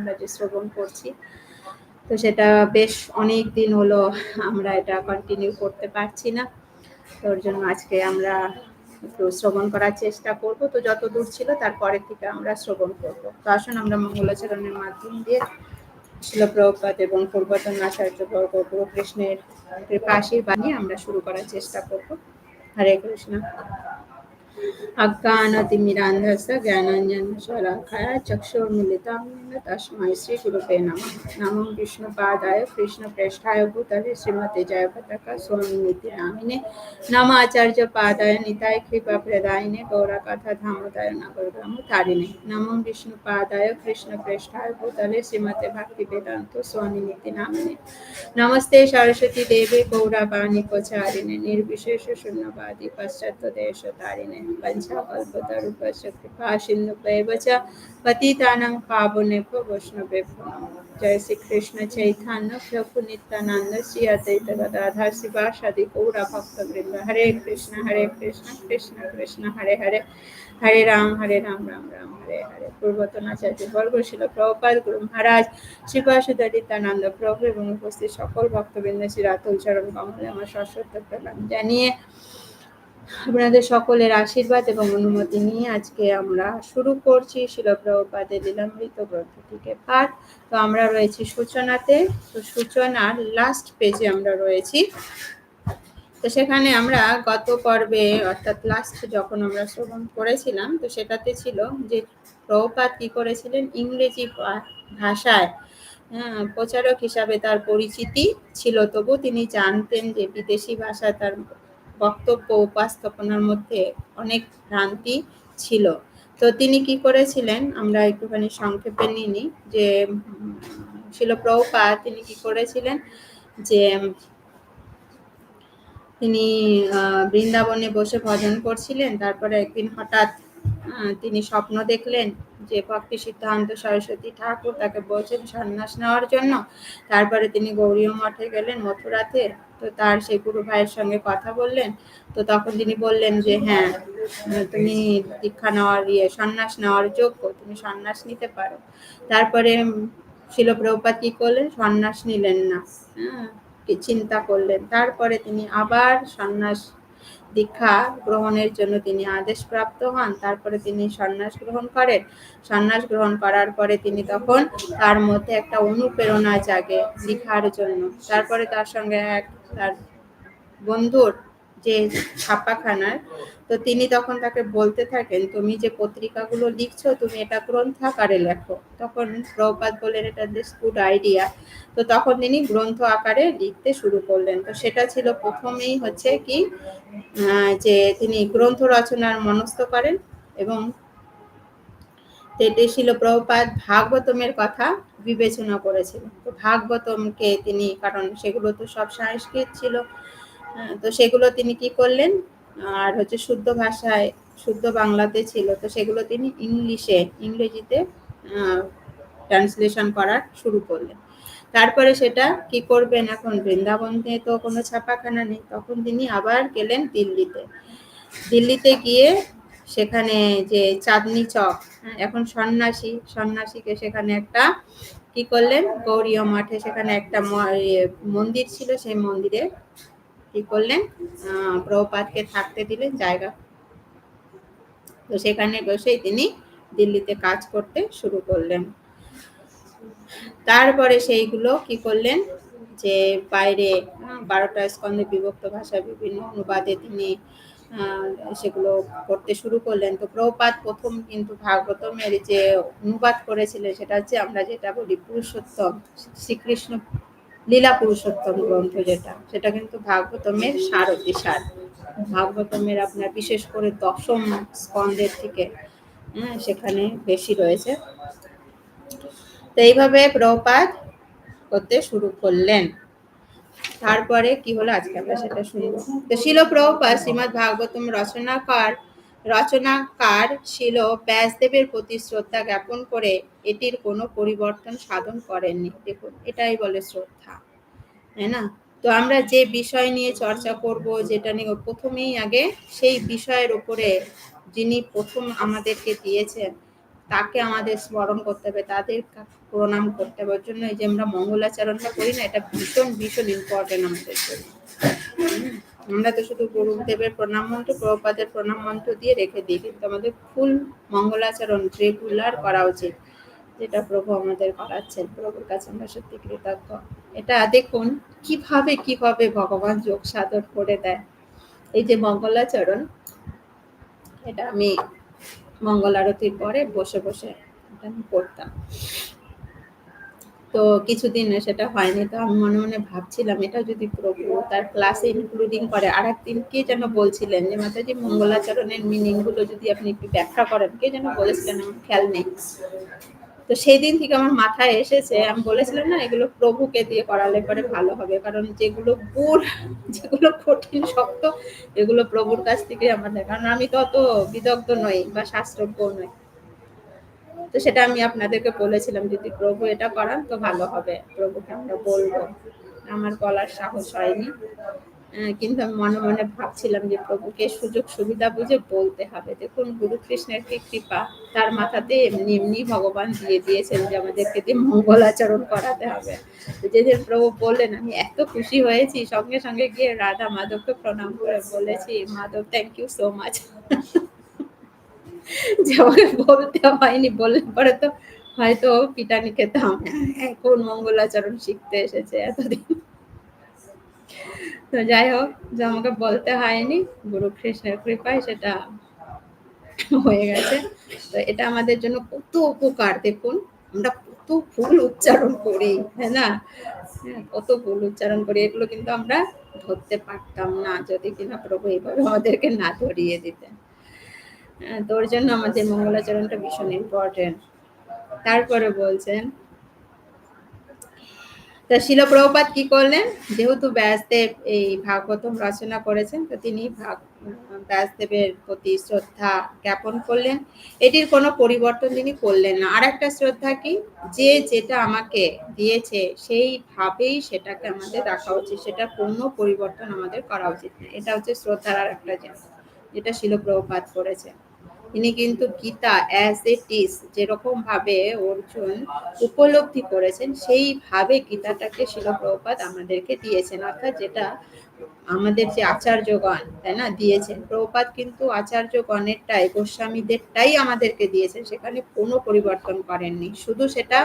আমরা যে শ্রবণ করছি। তো সেটা বেশ অনেক দিন হলো আমরা এটা কন্টিনিউ করতে পারছি না। তোর জন্য আজকে আমরা একটু শ্রবণ করার চেষ্টা করব। তো যত দূর ছিল তারপরের থেকে আমরা শ্রবণ করব। তো আসুন আমরা মঙ্গলাচরণের মাধ্যম দিয়ে শিল প্রভুপাত এবং পূর্বতন আচার্য বর্গ গুরু কৃষ্ণের কৃপা আশীর্বাদ আমরা শুরু করার চেষ্টা করব। হরে কৃষ্ণ। अज्ञानतिमिरान्धस्य ज्ञानाञ्जनशलाकया चक्षुर्मिलितं येन तस्मै श्रीगुरुवे नमः नमो विष्णुपादाय कृष्णप्रेष्ठाय भूतले श्रीमते जयपताका स्वामिनिति नामिने नम आचार्यपादाय निताय कृपाप्रदायिने गौरकथा धामोदय नगरग्रामतारिणे नमो विष्णुपादाय कृष्णप्रेष्ठाय भूतले श्रीमते भक्तिवेदान्त स्वामिनिति नामिने नमस्ते सरस्वती देवे गौरवाणी प्रचारिणे निर्विशेष शून्यवादी पश्चात्य પંચાપદરૂપસ્ય કૃપા સિંધુ પૈવચ પતિતાનં પાવનેભ્ય વૈષ્ણવેભ્યો નમઃ જય શ્રી કૃષ્ણ ચૈતન્ય પ્રભુ નિત્યાનંદ શ્રી અદ્વૈત ગદાધર શિવાસાદિ হরে রাম হরে রাম রাম রাম হরে হরে পূর্বতন আচার্য বর্গ ছিল গুরু মহারাজ নিত্যানন্দ প্রভু এবং উপস্থিত সকল ভক্তবৃন্দ শ্রী রাতুল চরণ কমলে আমার সশস্ত্র প্রণাম জানিয়ে আপনাদের সকলের আশীর্বাদ এবং অনুমতি নিয়ে আজকে আমরা শুরু করছি শিলপ্রপাদের লীলামৃত গ্রন্থ থেকে পাঠ। তো আমরা রয়েছি সূচনাতে। তো সূচনার লাস্ট পেজে আমরা রয়েছি। তো সেখানে আমরা গত পর্বে অর্থাৎ লাস্ট যখন আমরা শ্রবণ করেছিলাম তো সেটাতে ছিল যে প্রপাত কি করেছিলেন? ইংরেজি ভাষায় হ্যাঁ, প্রচারক হিসাবে তার পরিচিতি ছিল। তবু তিনি জানতেন যে বিদেশি ভাষায় তার বক্তব্য উপস্থাপনার মধ্যে অনেক ভ্রান্তি ছিল। তো তিনি কি করেছিলেন, আমরা একটুখানি সংক্ষেপে নিই, যে ছিল প্রভুপা তিনি কি করেছিলেন, যে তিনি বৃন্দাবনে বসে ভজন করছিলেন, তারপরে একদিন হঠাৎ তিনি স্বপ্ন দেখলেন যে ভক্তি সিদ্ধান্ত সরস্বতী ঠাকুর তাকে বলছেন সন্ন্যাস নেওয়ার জন্য। তারপরে তিনি গৌরীয় মঠে গেলেন মথুরাতে। তো তার সেই গুরু ভাইয়ের সঙ্গে কথা বললেন। তো তখন তিনি বললেন যে হ্যাঁ তুমি দীক্ষা নেওয়ার ইয়ে সন্ন্যাস নেওয়ার যোগ্য, তুমি সন্ন্যাস নিতে পারো। তারপরে শিলপ্রভুপাত কি করলেন? সন্ন্যাস নিলেন না। হ্যাঁ চিন্তা করলেন? তারপরে তিনি আবার সন্ন্যাস দীক্ষা গ্রহণের জন্য তিনি আদেশ প্রাপ্ত হন। তারপরে তিনি সন্ন্যাস গ্রহণ করেন। সন্ন্যাস গ্রহণ করার পরে তিনি তখন তার মধ্যে একটা অনুপ্রেরণা জাগে লিখার জন্য। তারপরে তার সঙ্গে এক তার বন্ধুর যে ছাপাখানার, তো তিনি তখন তাকে বলতে থাকেন, তুমি যে পত্রিকাগুলো লিখছো, তুমি এটা গ্রন্থাকারে লেখো। তখন প্রপাত বলেন, এটা দিস গুড আইডিয়া তো তখন তিনি গ্রন্থ আকারে লিখতে শুরু করলেন। তো সেটা ছিল প্রথমেই হচ্ছে কি যে তিনি গ্রন্থ রচনার মনস্থ করেন এবং এটি ছিল প্রভুপাত ভাগবতমের কথা বিবেচনা করেছিলেন। তো ভাগবতমকে তিনি, কারণ সেগুলো তো সব সংস্কৃত ছিল তো সেগুলো তিনি কি করলেন? আর হচ্ছে শুদ্ধ ভাষায় শুদ্ধ বাংলাতে ছিল তো সেগুলো তিনি ইংলিশে ইংরেজিতে ট্রান্সলেশন করার শুরু করলেন। তারপরে সেটা কি করবেন এখন? বৃন্দাবনে তো কোনো ছাপাখানা নেই তখন তিনি আবার গেলেন দিল্লিতে। দিল্লিতে গিয়ে সেখানে যে চাঁদনি চক হ্যাঁ, এখন সন্ন্যাসী সন্ন্যাসীকে সেখানে একটা কি করলেন? গৌরীয় মাঠে সেখানে একটা মন্দির ছিল সেই মন্দিরে কি করলেন? প্রভুপাতকে থাকতে দিলেন জায়গা। তো সেখানে বসেই তিনি দিল্লিতে কাজ করতে শুরু করলেন। তারপরে সেইগুলো কি করলেন যে বাইরে বারোটা স্কন্ধে বিভক্ত ভাষা, বিভিন্ন অনুবাদে তিনি সেগুলো করতে শুরু করলেন। তো প্রপাত প্রথম কিন্তু ভাগবতমের যে অনুবাদ করেছিলেন সেটা হচ্ছে আমরা যেটা বলি পুরুষোত্তম শ্রীকৃষ্ণ লীলা পুরুষোত্তম গ্রন্থ যেটা, সেটা কিন্তু ভাগবতমের সারথী সার। ভাগবতমের আপনার বিশেষ করে দশম স্কন্ধের থেকে হ্যাঁ সেখানে বেশি রয়েছে। তো এইভাবে প্রপাত করতে শুরু করলেন। তারপরে কি হলো? আজকে আমরা সেটা শুনব। তো শিল প্রভুপাত শ্রীমদ ভাগবতম রচনাকার রচনাকার ছিল ব্যাসদেবের প্রতি শ্রদ্ধা জ্ঞাপন করে এটির কোনো পরিবর্তন সাধন করেননি। দেখুন, এটাই বলে শ্রদ্ধা, তাই না? তো আমরা যে বিষয় নিয়ে চর্চা করব, যেটা নিয়ে প্রথমেই আগে, সেই বিষয়ের উপরে যিনি প্রথম আমাদেরকে দিয়েছেন, তাকে আমাদের স্মরণ করতে হবে, তাদের প্রণাম করতে হবে। ওর জন্য এই যে আমরা মঙ্গলাচরণটা করি না, এটা ভীষণ ভীষণ ইম্পর্টেন্ট আমাদের জন্য। আমরা তো শুধু গুরুদেবের প্রণাম মন্ত্র, প্রভুপাদের প্রণাম মন্ত্র দিয়ে রেখে দিই, কিন্তু আমাদের ফুল মঙ্গলাচরণ রেগুলার করা উচিত, যেটা প্রভু আমাদের করাচ্ছেন। প্রভুর কাছে আমরা সত্যি কৃতজ্ঞ। এটা দেখুন, কীভাবে কীভাবে ভগবান যোগ সাধন করে দেয়। এই যে মঙ্গলাচরণ, এটা আমি মঙ্গল আরতির পরে বসে বসে এটা আমি করতাম। তো কিছুদিন সেটা হয়নি। তো আমি মনে মনে ভাবছিলাম এটা যদি প্রভু তার ক্লাসে ইনক্লুডিং করে আর একদিন কে যেন বলছিলেন যে, মাতাজি, মঙ্গলাচরণের মিনিংগুলো যদি আপনি একটু ব্যাখ্যা করেন। কে যেন বলেছিলেন, আমার খেয়াল নেই। তো সেই দিন থেকে আমার মাথায় এসেছে, আমি বলেছিলাম না, এগুলো প্রভুকে দিয়ে করালে পরে ভালো হবে। কারণ যেগুলো গুড়, যেগুলো কঠিন, শক্ত, এগুলো প্রভুর কাছ থেকে আমাদের। কারণ আমি তো অত বিদগ্ধ নই বা শাস্ত্রজ্ঞ নই। তো সেটা আমি আপনাদেরকে বলেছিলাম যদি প্রভু, এটা করান তো ভালো হবে। প্রভুকে আমরা বলব। আমার বলার সাহস হয়নি। কিন্তু আমি মনে মনে ভাবছিলাম যে প্রভুকে সুযোগ সুবিধা বুঝে বলতে হবে। দেখুন, গুরু কৃষ্ণের কি কৃপা। তার মাথাতে এমনি এমনি ভগবান দিয়ে দিয়েছেন যে আমাদেরকে দিয়ে মঙ্গল আচরণ করাতে হবে। যেদিন প্রভু বললেন, আমি এত খুশি হয়েছি। সঙ্গে সঙ্গে গিয়ে রাধা মাধবকে প্রণাম করে বলেছি, Madhav thank you so much যে আমাকে বলতে হয়নি বললে পরে তো হয়তো পিটানি খেতাম। এখন মঙ্গলাচরণ শিখতে এসেছে এতদিন। তো যাই হোক যে আমাকে বলতে হয়নি গুরু কৃষ্ণের কৃপায় সেটা হয়ে গেছে। তো এটা আমাদের জন্য কত উপকার দেখুন আমরা কত ভুল উচ্চারণ করি তাই না? হ্যাঁ, কত ভুল উচ্চারণ করি এগুলো কিন্তু আমরা ধরতে পারতাম না যদি কিনা প্রভু এইভাবে আমাদেরকে না ধরিয়ে দিতেন। হ্যাঁ, তো ওর জন্য আমাদের মঙ্গলাচরণটা ভীষণ ইম্পর্টেন্ট তারপরে বলছেন, তা শিল প্রভুপাত কি করলেন? যেহেতু ব্যাসদেব এই ভাগবতম রচনা করেছেন, তো তিনি ভাগ, ব্যাসদেবের প্রতি শ্রদ্ধা জ্ঞাপন করলেন। এটির কোনো পরিবর্তন তিনি করলেন না। আর একটা শ্রদ্ধা কি? যে যেটা আমাকে দিয়েছে, সেইভাবেই সেটাকে আমাদের রাখা উচিত। সেটা কোনো পরিবর্তন আমাদের করা উচিত না। এটা হচ্ছে শ্রদ্ধার আর একটা জিনিস, যেটা শিল প্রভুপাত করেছেন। তিনি কিন্তু গীতা অ্যাজ ইট ইজ যেরকম ভাবে অর্জুন উপলব্ধি করেছেন সেইভাবে গীতাটাকে শিলপ্রপাত আমাদেরকে দিয়েছেন। অর্থাৎ যেটা আমাদের যে আচার্যগণ তাই না দিয়েছেন। প্রভুপাত কিন্তু আচার্যগণেরটাই গোস্বামীদেরটাই আমাদেরকে দিয়েছেন সেখানে কোনো পরিবর্তন করেননি। শুধু সেটা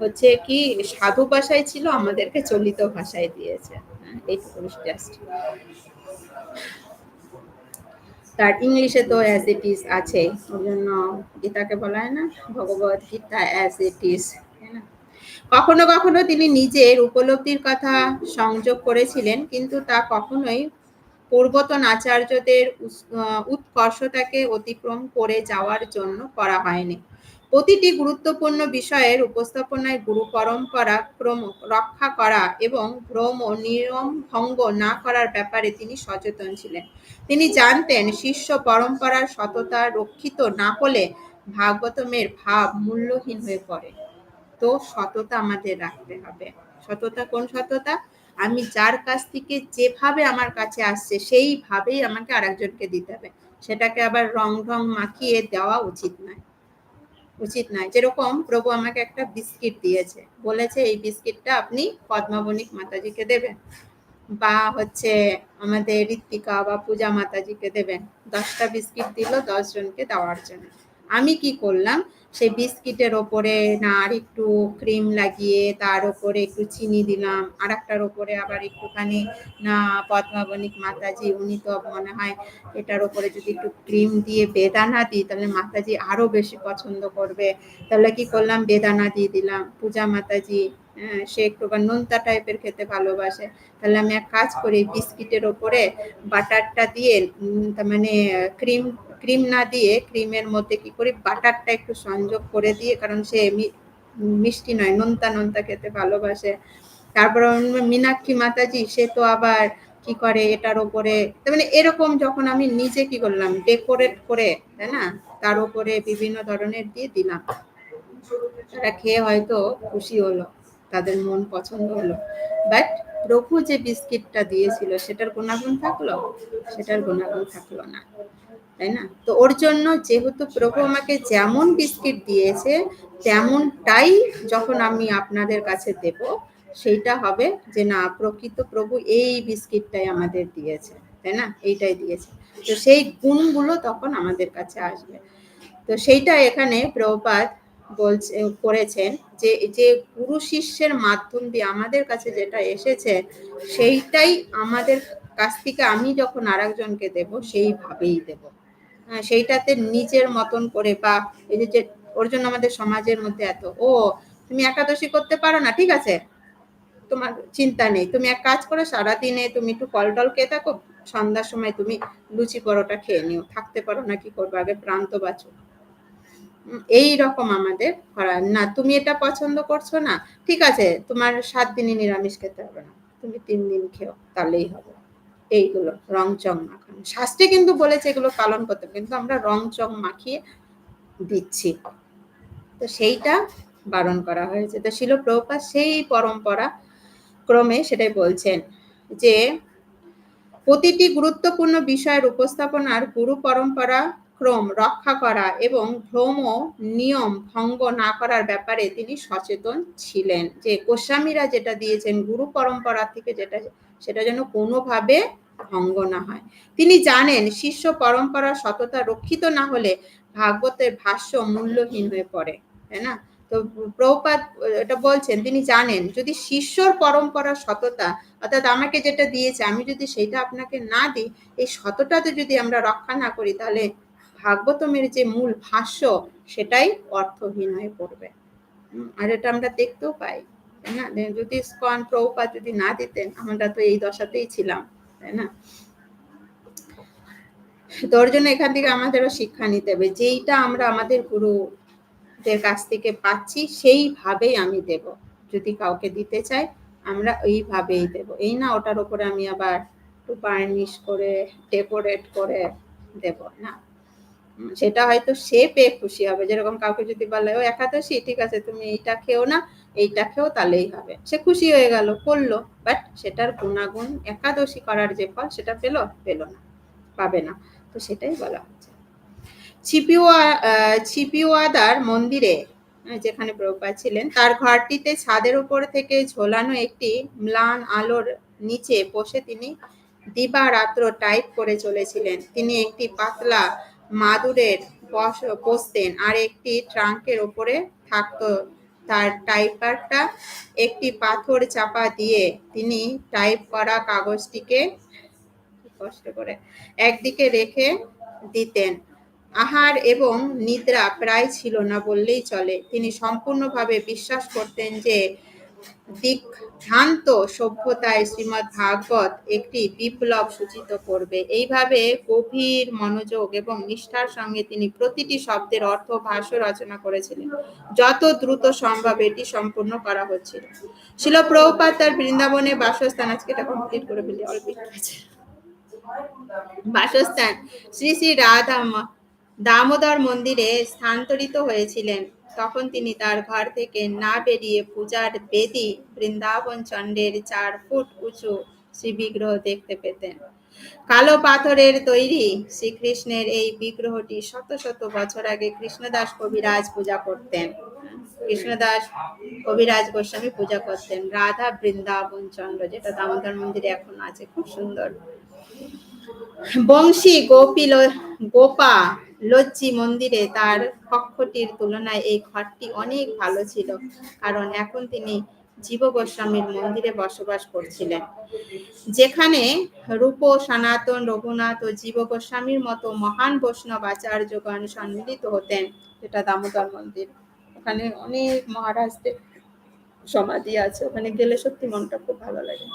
হচ্ছে কি সাধু ভাষায় ছিল আমাদেরকে চলিত ভাষায় দিয়েছে হ্যাঁ, এইটুকু জাস্ট তার ইংলিশে তো অ্যাজ ইট ইজ আছে ওই জন্য গীতাকে বলা হয় না, Bhagavad Gita as it is কখনো কখনো তিনি নিজের উপলব্ধির কথা সংযোগ করেছিলেন, কিন্তু তা কখনোই পূর্বতন আচার্যদের উৎকর্ষতাকে অতিক্রম করে যাওয়ার জন্য করা হয়নি। প্রতিটি গুরুত্বপূর্ণ বিষয়ের উপস্থাপনায় গুরু পরম্পরা, ক্রম রক্ষা করা এবং ভ্রম ও নিয়ম ভঙ্গ না করার ব্যাপারে তিনি সচেতন ছিলেন। তিনি জানতেন শিষ্য পরম্পরার সততা রক্ষিত না হলে ভাগবতমের ভাব মূল্যহীন হয়ে পড়ে। তো সততা আমাদের রাখতে হবে। সততা কোন সততা? আমি যার কাছ থেকে যেভাবে আমার কাছে আসছে, সেইভাবেই আমাকে আরেকজনকে দিতে হবে। সেটাকে আবার রং ঢং মাখিয়ে দেওয়া উচিত নয়। উচিত নয় যেরকম প্রভু আমাকে একটা বিস্কিট দিয়েছে। বলেছে, এই বিস্কিটটা আপনি পদ্মাবণিক মাতাজিকে দেবেন বা হচ্ছে আমাদের ঋত্বিকা বা পূজা মাতাজিকে দেবেন। দশটা বিস্কিট দিল দশজনকে দেওয়ার জন্য। আমি কি করলাম? সেই বিস্কিটের ওপরে না আর একটু ক্রিম লাগিয়ে তার ওপরে একটু চিনি দিলাম। আর একটার ওপরে আবার একটুখানি না পদ্মাবণিক মাতাজি উনি তো মনে হয় এটার ওপরে যদি একটু ক্রিম দিয়ে বেদানা দিই তাহলে মাতাজি আরও বেশি পছন্দ করবে। তাহলে কি করলাম? বেদানা দিয়ে দিলাম। পূজা মাতাজি হ্যাঁ, সে একটু বা নোনতা টাইপের খেতে ভালোবাসে। তাহলে আমি এক কাজ করি বিস্কিটের ওপরে বাটারটা দিয়ে তার মানে ক্রিম ক্রিম না দিয়ে ক্রিমের মধ্যে কি করি, বাটারটা একটু সংযোগ করে দিয়ে, কারণ সে মিষ্টি নয়, নোনতা নোনতা খেতে ভালোবাসে। তারপর মীনাক্ষী মাতাজি, সে তো আবার কি করে এটার ওপরে মানে এরকম যখন আমি নিজে কি করলাম, ডেকোরেট করে, তাই না? তার উপরে বিভিন্ন ধরনের দিয়ে দিলাম। তারা খেয়ে হয়তো খুশি হলো, তাদের মন পছন্দ হলো। বাট প্রভু যে বিস্কিটটা দিয়েছিল, সেটার গুণাগুণ থাকল? সেটার গুণাগুণ থাকল না। তাই না? তো ওর জন্য যেহেতু প্রভু আমাকে যেমন বিস্কিট দিয়েছে, তেমনটাই যখন আমি আপনাদের কাছে দেব, সেইটা হবে যে না, প্রকৃত প্রভু এই বিস্কিটটাই আমাদের দিয়েছে, তাই না? এইটাই দিয়েছে। তো সেই গুণগুলো তখন আমাদের কাছে আসবে। তো সেইটা এখানে প্রভুপাত বলছে, করেছেন যে যে গুরু শিষ্যের মাধ্যম দিয়ে আমাদের কাছে যেটা এসেছে, সেইটাই আমাদের কাছ থেকে আমি যখন আরেকজনকে দেব, সেইভাবেই দেব। সেইটাতে নিজের মতন করে বা এই যে ওর জন্য আমাদের সমাজের মধ্যে এত, ও, তুমি একাদশী করতে পারো না, ঠিক আছে? তোমার চিন্তা নেই। তুমি এক কাজ করো, সারাদিনে তুমি একটু কল টল খেয়ে থাকো, সন্ধ্যার সময় তুমি লুচি পরোটা খেয়ে নিও। থাকতে পারো না, কি করবে? আগে প্রান্ত বাঁচো এই রকম আমাদের করা না, তুমি এটা পছন্দ করছ না, ঠিক আছে, তোমার সাত দিনই নিরামিষ খেতে হবে না। তুমি তিন দিন খেও, তাহলেই হবে। এইগুলো রং চং মাখানো। শাস্ত্রে কিন্তু বলেছে এগুলো পালন করতে, কিন্তু আমরা রং চং মাখিয়ে দিচ্ছি। তো সেইটা বারণ করা হয়েছে। তো শিল প্রভুপা সেই পরম্পরা ক্রমে সেটাই বলছেন যে, প্রতিটি গুরুত্বপূর্ণ বিষয়ের উপস্থাপনার গুরু পরম্পরা ক্রম রক্ষা করা এবং ভ্রম নিয়ম ভঙ্গ না করার ব্যাপারে তিনি সচেতন ছিলেন। যে গোস্বামীরা যেটা দিয়েছেন, গুরু পরম্পরা থেকে যেটা সেটা যেন কোনোভাবে ভঙ্গ না হয়। তিনি জানেন শিষ্য পরম্পরা সততা রক্ষিত না হলে ভাগবতের ভাষ্য মূল্যহীন হয়ে পড়ে, তাই না? তো প্রভুপাত এটা বলছেন, তিনি জানেন যদি শিষ্যর পরম্পরা সততা, অর্থাৎ আমাকে যেটা দিয়েছে, আমি যদি সেটা আপনাকে না দিই, এই সততাতে যদি আমরা রক্ষা না করি, তাহলে ভাগবতমের যে মূল ভাষ্য, সেটাই অর্থহীন হয়ে পড়বে। আর এটা আমরা দেখতেও পাই। তাই না যদি স্কন প্রভুপাত যদি না দিতেন, আমরা তো এই দশাতেই ছিলাম, তাই না? তোর জন্য এখান থেকে আমাদেরও শিক্ষা নিতে হবে। যেইটা আমরা আমাদের গুরুদের কাছ থেকে পাচ্ছি, সেইভাবেই আমি দেব। যদি কাউকে দিতে চাই, আমরা ওইভাবেই দেব। এই না ওটার উপরে আমি আবার একটু বার্নিশ করে, ডেকোরেট করে দেব, না? সেটা হয়তো সে পেয়ে খুশি হবে। যেরকম কাউকে যদি বলে, ও একাদশী, ঠিক আছে, তুমি এইটা খেও না, এইটা খেও, তাহলেই হবে। সে খুশি হয়ে গেল, করল। বাট সেটার গুণাগুণ একাদশী করার যে ফল, সেটা পেল পেল না, পাবে না। তো সেটাই বলা হচ্ছে। ছিপিওয়া ছিপিওয়াদার মন্দিরে যেখানে প্রভুপাত ছিলেন, তার ঘরটিতে ছাদের উপর থেকে ঝোলানো একটি ম্লান আলোর নিচে বসে তিনি দিবারাত্র টাইপ করে চলেছিলেন। তিনি একটি পাতলা মাদুরের বসতেন। আর একটি ট্রাঙ্কের ওপরে থাকতো তার টাইপারটা। একটি পাথর চাপা দিয়ে তিনি টাইপ করা কাগজটিকে কষ্ট করে, একদিকে রেখে দিতেন। আহার এবং নিদ্রা প্রায় ছিল না বললেই চলে। তিনি সম্পূর্ণভাবে বিশ্বাস করতেন যে দিগ্ভ্রান্ত সভ্যতায় শ্রীমৎ ভাগবত একটি বিপ্লব সূচিত করবে। এইভাবে গভীর মনোযোগ এবং নিষ্ঠার সঙ্গে তিনি প্রতিটি শব্দের অর্থ ভাষ্য রচনা করেছিলেন। যত দ্রুত সম্ভব এটি সম্পূর্ণ করা হচ্ছিল। শিল প্রভুপাত তার বৃন্দাবনে বাসস্থান, আজকে এটা কমপ্লিট করে ফেলি, অল্প বাসস্থান, শ্রী শ্রী রাধা দামোদর মন্দিরে স্থানান্তরিত হয়েছিলেন। তখন তিনি তার ঘর থেকে না বেরিয়ে পূজার বেদি বৃন্দাবন চন্ডের চার ফুট উঁচু শ্রী বিগ্রহ দেখতে পেতেন। কালো পাথরের তৈরি শ্রীকৃষ্ণের এই বিগ্রহটি শত শত বছর আগে কৃষ্ণদাস কবিরাজ পূজা করতেন। কৃষ্ণদাস কবিরাজ গোস্বামী পূজা করতেন। রাধা বৃন্দাবন চন্দ্র, যেটা দামোদর মন্দিরে এখন আছে, খুব সুন্দর। বংশী গোপিল গোপা লজ্জি মন্দিরে তার কক্ষটির তুলনায় এই ঘরটি অনেক ভালো ছিল, কারণ এখন তিনি জীব গোস্বামীর মন্দিরে বসবাস করছিলেন। যেখানে রূপ, সনাতন, রঘুনাথ ও জীব গোস্বামীর মতো মহান বৈষ্ণব আচার্যগণ সম্মিলিত হতেন, যেটা দামোদর মন্দির। ওখানে অনেক মহারাজদের সমাধি আছে, ওখানে গেলে সত্যি মনটা খুব ভালো লাগে।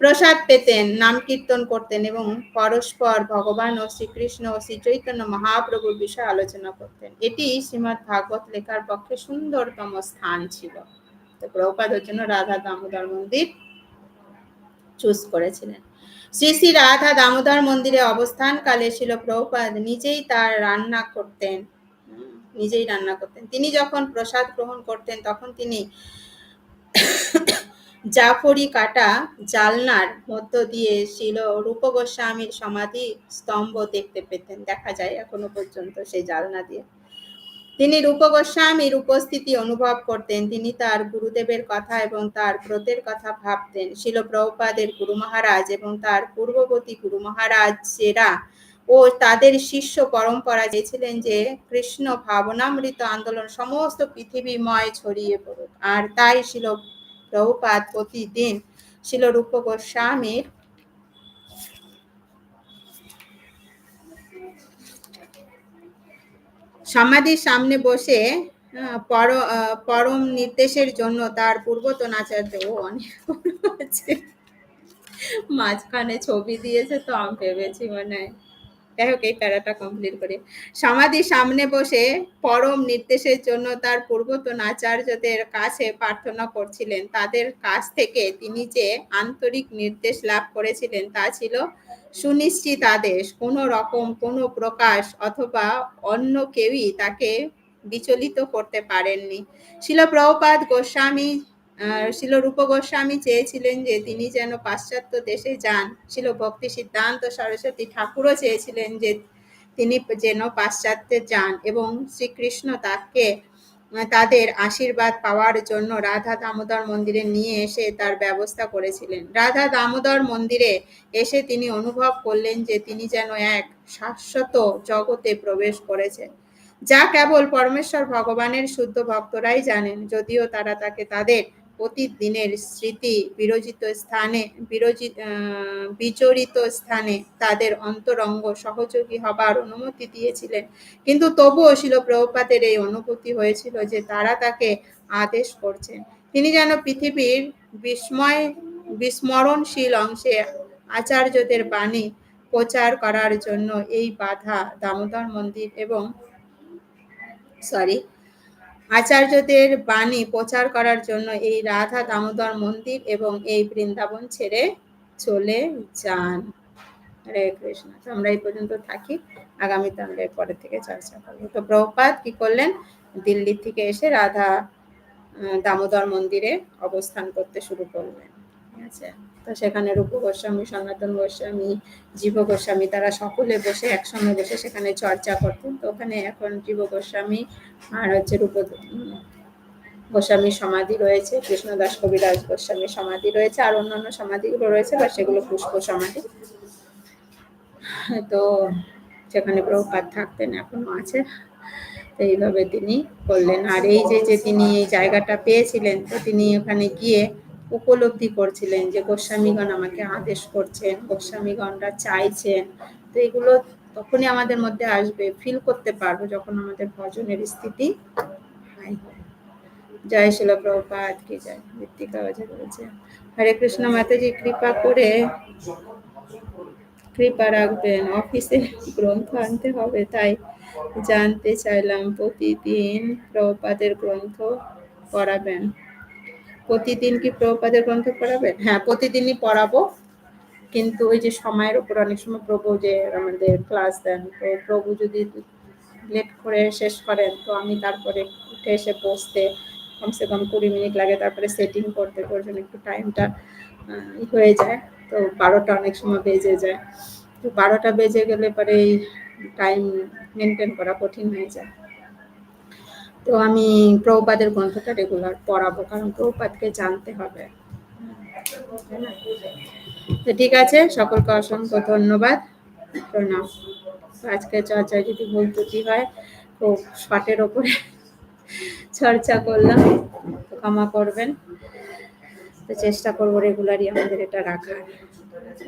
প্রসাদ পেতেন, নাম কীর্তন করতেন এবং পরস্পর ভগবান ও শ্রীকৃষ্ণ ও শ্রী চৈতন্য মহাপ্রভুর বিষয়ে আলোচনা করতেন। এটি শ্রীমৎ ভাগবত লেখার পক্ষে সুন্দরতম স্থান ছিল। তো প্রভুপাদের জন্য রাধা দামোদর মন্দির চুজ করেছিলেন। শ্রী শ্রী রাধা দামোদর মন্দিরে অবস্থানকালে ছিল প্রভুপাদ নিজেই তার রান্না করতেন। নিজেই রান্না করতেন। তিনি যখন প্রসাদ গ্রহণ করতেন, তখন তিনি জাফরি কাটা জালনার মধ্য দিয়ে ছিল রূপ গোস্বামীর সমাধি স্তম্ভ দেখতে পেতেন। দেখা যায় এখনও পর্যন্ত সেই জালনা দিয়ে। তিনি রূপ গোস্বামীর উপস্থিতি অনুভব করতেন। তিনি তার গুরুদেবের কথা এবং তার ব্রতের কথা ভাবতেন। শিল প্রভুপাদের গুরু মহারাজ এবং তার পূর্ববর্তী গুরু মহারাজেরা ও তাদের শিষ্য পরম্পরা চেয়েছিলেন যে কৃষ্ণ ভাবনামৃত আন্দোলন সমস্ত পৃথিবীময় ছড়িয়ে পড়ুক। আর তাই শিল প্রভুপাদ প্রতিদিন শিল রূপ গোস্বামীর সমাধির সামনে বসে পর পরম নির্দেশের জন্য তার পূর্বতন আচার্য অনেক মাঝখানে ছবি দিয়েছে, তো আমি ভেবেছি মানে যাই হোক, এই প্যারাটা কমপ্লিট করি। সমাধির সামনে বসে পরম নির্দেশের জন্য তার পূর্বতন আচার্যদের কাছে প্রার্থনা করছিলেন। তাদের কাছ থেকে তিনি যে আন্তরিক নির্দেশ লাভ করেছিলেন তা ছিল সুনিশ্চিত আদেশ। কোনো রকম কোনো প্রকাশ অথবা অন্য কেউই তাকে বিচলিত করতে পারেননি। শিল প্রভুপাদ গোস্বামী শিল রূপ গোস্বামী চেয়েছিলেন যে তিনি যেন পাশ্চাত্য দেশে যান। শিল ভক্তি সিদ্ধান্ত সরস্বতী ঠাকুরও চেয়েছিলেন যে তিনি যেন পাশ্চাত্যে যান এবং শ্রীকৃষ্ণ তাকে, তাদের আশীর্বাদ পাওয়ার জন্য রাধা দামোদর মন্দিরে নিয়ে এসে তার ব্যবস্থা করেছিলেন। রাধা দামোদর মন্দিরে এসে তিনি অনুভব করলেন যে তিনি যেন এক শাশ্বত জগতে প্রবেশ করেছেন যা কেবল পরমেশ্বর ভগবানের শুদ্ধ ভক্তরাই জানেন, যদিও তারা তাকে তাদের প্রতিদিনের স্মৃতি বিরোচিত স্থানে বিরোচিত বিচরিত স্থানে তাদের অন্তরঙ্গ সহযোগী হবার অনুমতি দিয়েছিলেন। কিন্তু তবুও শিল প্রভুপাতের এই অনুভূতি হয়েছিল যে তারা তাকে আদেশ করছেন। তিনি যেন পৃথিবীর বিস্ময়, বিস্মরণশীল অংশে আচার্যদের বাণী প্রচার করার জন্য এই বাধা দামোদর মন্দির এবং সরি আচার্যদের বাণী প্রচার করার জন্য এই রাধা দামোদর মন্দির এবং এই বৃন্দাবন ছেড়ে চলে যান। হরে কৃষ্ণ। তো আমরা এই পর্যন্ত থাকি। আগামীতে আমরা পরে থেকে চর্চা করব। তো প্রভুপাত কি করলেন? দিল্লি থেকে এসে রাধা দামোদর মন্দিরে অবস্থান করতে শুরু করলেন। ঠিক আছে। তো সেখানে রূপ গোস্বামী, সনাতন গোস্বামী, জীব গোস্বামী, তারা সকলে বসে একসঙ্গে বসে সেখানে চর্চা করতেন। তো ওখানে এখন জীব গোস্বামী আর হচ্ছে রূপ গোস্বামীর সমাধি রয়েছে, কৃষ্ণদাস, কবিরাজ গোস্বামীর সমাধি রয়েছে, আর অন্যান্য সমাধিগুলো রয়েছে, বা সেগুলো পুষ্প সমাধি। তো সেখানে প্রভুপাত থাকতেন, এখনও আছে। এইভাবে তিনি করলেন। আর এই যে যে তিনি এই জায়গাটা পেয়েছিলেন, তো তিনি ওখানে গিয়ে উপলব্ধি করছিলেন যে গোস্বামীগণ আমাকে আদেশ করছেন, গোস্বামীগণরা চাইছেন। তো এগুলো তখনই আমাদের মধ্যে আসবে ফিল করতে পারব যখন আমাদের ভজনের স্থিতি হাই জয় শিল প্রভুপাত কি জয়। মৃত্তিকা হরে কৃষ্ণ মাতাজি, কৃপা করে কৃপা রাখবেন। অফিসে গ্রন্থ আনতে হবে, তাই জানতে চাইলাম প্রতিদিন প্রভুপাদের গ্রন্থ পড়াবেন। প্রতিদিন কি প্রভুপাদের গ্রন্থ পড়াবেন হ্যাঁ প্রতিদিনই পড়াবো। কিন্তু ওই যে সময়ের উপর অনেক সময় প্রভু যে আমাদের ক্লাস দেন, তো প্রভু যদি লেট করে শেষ করেন, তো আমি তারপরে উঠে এসে বসতে কমসে কম কুড়ি মিনিট লাগে, তারপরে সেটিং করতে জন্য একটু টাইমটা হয়ে যায়। তো বারোটা অনেক সময় বেজে যায়। তো বারোটা বেজে গেলে পরে এই টাইম মেনটেন করা কঠিন হয়ে যায়। তো আমি প্রভুপাদের গ্রন্থটা রেগুলার পড়াবো, কারণ প্রভুপাদকে জানতে হবে। তো ঠিক আছে, সকলকে অসংখ্য ধন্যবাদ। প্রণাম আজকে চর্চায় যদি ভুল ত্রুটি হয়, খুব শটের ওপরে চর্চা করলাম, তো ক্ষমা করবেন। তো চেষ্টা করব রেগুলারই আমাদের এটা রাখার।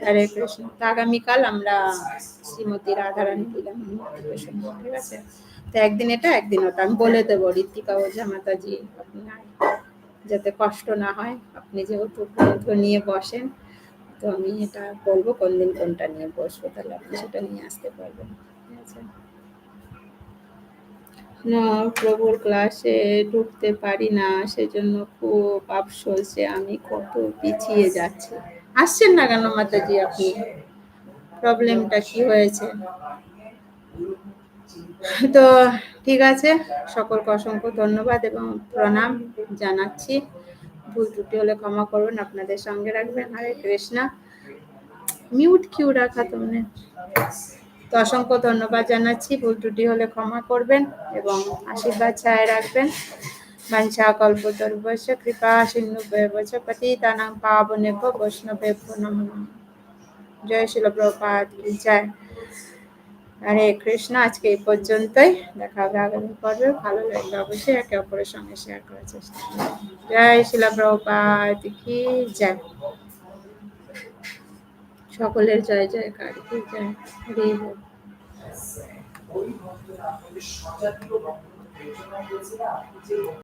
হরে কৃষ্ণ। তো আগামীকাল আমরা শ্রীমতী রাধারানী দিলাম ঠিক আছে? তো একদিন এটা, একদিন ওটা। আমি বলে দেবো ঋতিকা ওঝা মাতাজি আপনি যাতে কষ্ট না হয়, আপনি যেহেতু গ্রন্থ নিয়ে বসেন, তো আমি এটা বলব, কোন দিন কোনটা নিয়ে বসবো, তাহলে আপনি সেটা নিয়ে আসতে পারবেন। প্রভুর ক্লাসে ঢুকতে পারি না, সেজন্য খুব আফসোস যে আমি কত পিছিয়ে যাচ্ছি। আসছেন না কেন মাতাজি আপনি? প্রবলেমটা কি হয়েছে? তো ঠিক আছে, সকলকে অসংখ্য ধন্যবাদ এবং প্রণাম জানাচ্ছি। ভুল ত্রুটি হলে ক্ষমা করুন, আপনাদের সঙ্গে রাখবেন। হরে কৃষ্ণা। মিউট কিউ রাখা তোমনে তো অসংখ্য ধন্যবাদ জানাচ্ছি, ভুল ত্রুটি হলে ক্ষমা করবেন এবং আশীর্বাদ ছায় রাখবেন। বাঞ্ছা কল্পতর্বশ কৃপা সিন্ধু বচ পতিতানাং পাবনেভ্য বৈষ্ণবেভ্য নমঃ নমঃ। জয় শিল প্রপাত জয়। হরে কৃষ্ণ, আজকে এই পর্যন্তই। দেখা হবে আগামী পর্বে। ভালো লাগলে অবশ্যই একে অপরের সঙ্গে শেয়ার করার চেষ্টা জয় শিল প্রপাত কি জয়। সকলের জয় জয়কার কি জয়।